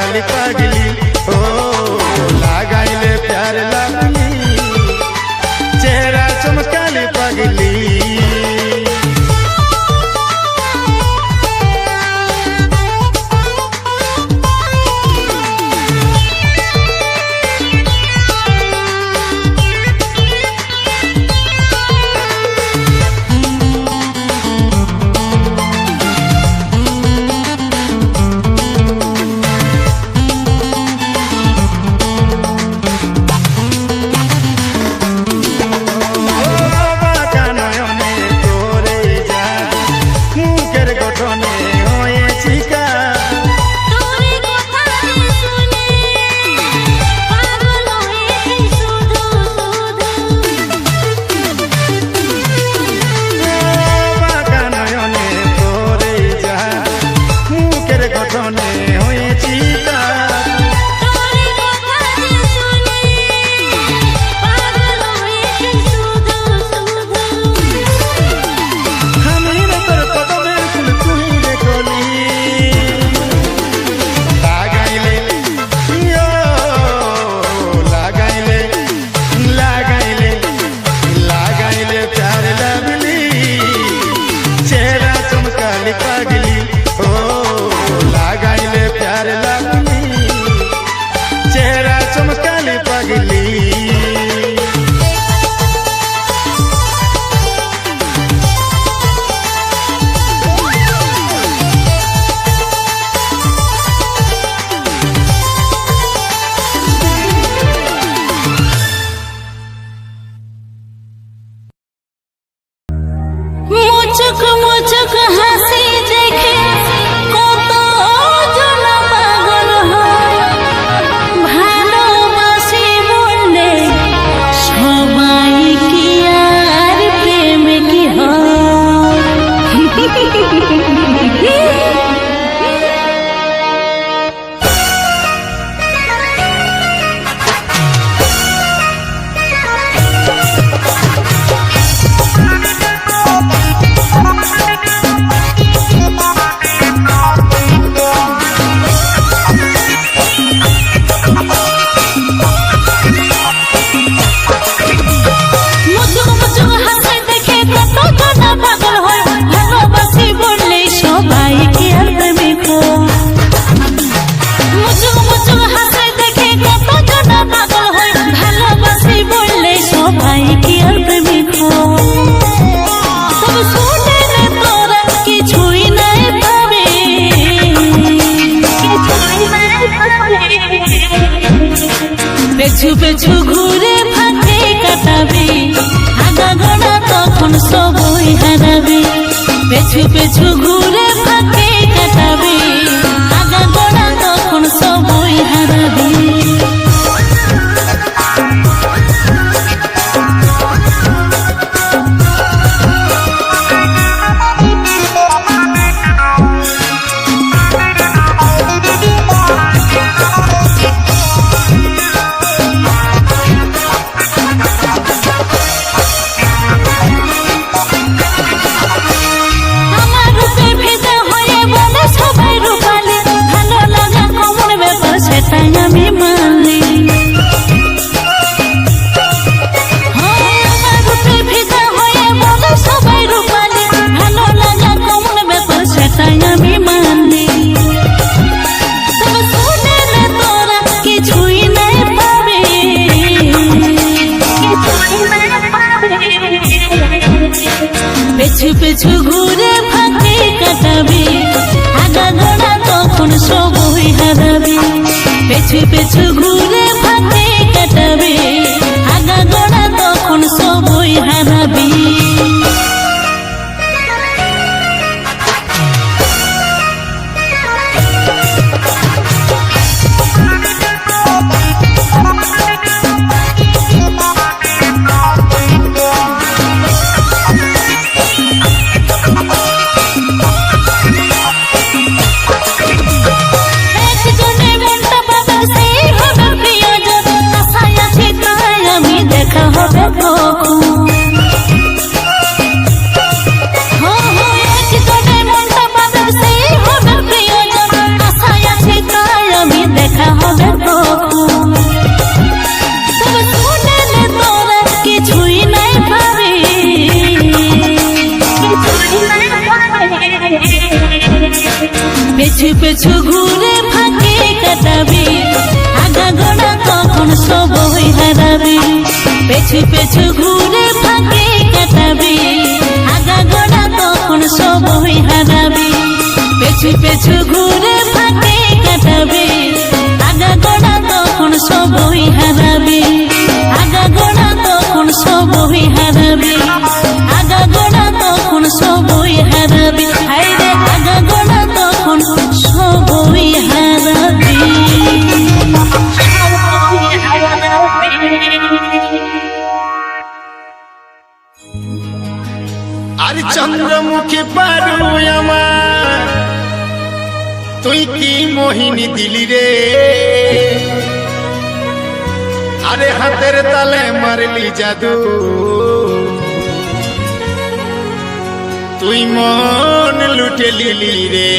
பகலி பகலி পেছু পেছু ঘুরে ফাঁকে কাটাবে। আগা তখন সবই হারাবে। পেছু পেছু ঘুরে পেছু পেছু ঘুরে ফাঁকে কাটাবি। আগা গোড়া তখন সবই হারাবি। পেছু পেছু ঘুরে ফাঁকে কাটাবি। আগা গোড়া তখন সবই হারাবে। পেছু পেছু ঘুরে ফাঁকে কাটাবে। আগা গোড়া তখন সবই হারাবে। পেছু পেছু ঘুরে ফাঁকে কাটাবে। আগা গোড়া তখন সবই হারাবে। আগা গোড়া তখন সবই হারাবে। আগা গোড়া তখন সবই হারাবে। আর চন্দ্রমুখী পারু আমার। তুই কি মোহিনী দিলি রে? আরে হাতের তালে মারলি জাদু। তুই মন লুটে লিলি রে।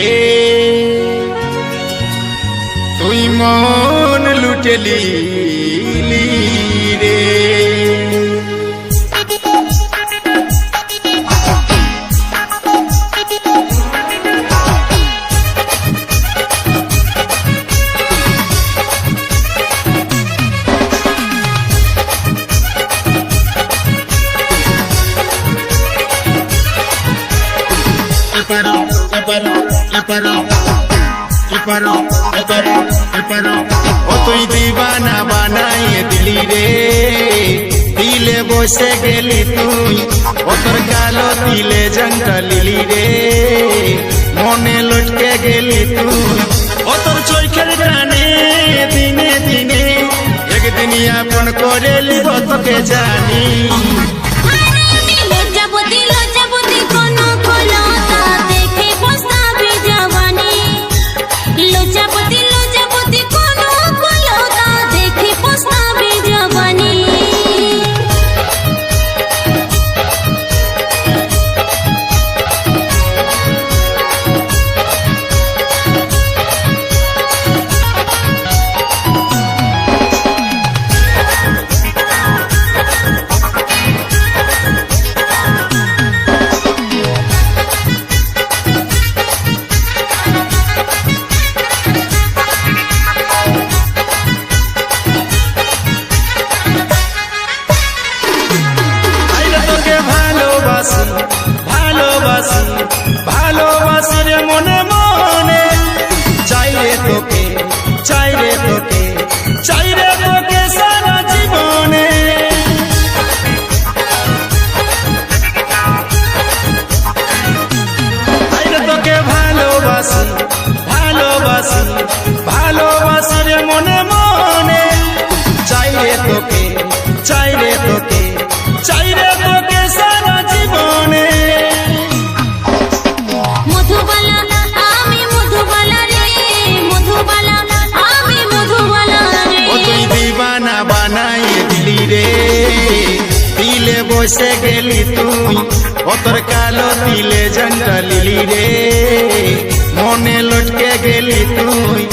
তুই মন লুটে লিলি রে। এপারো এপারো এপারো ও তুই দিবানা বানাইয়ে দিলি রে। দিলে বসে গেলি তুই ও তোর কালো দিলে জঙ্কা লিলি রে। মনে লটকে গেলি তুই ও তোর চোখের টানে দিনে দিনে। একদিন আপন করে লিব তোকে জানি। বসে গেলি তুই। ও কালো দিলে জানটা লিলি রে। মনে লটকে গেলি তুই।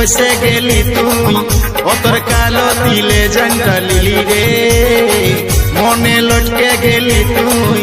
বসে গেলি তুই। ও কালো দিলে জানটা লিলি রে। মনে লটকে গেলি তুই।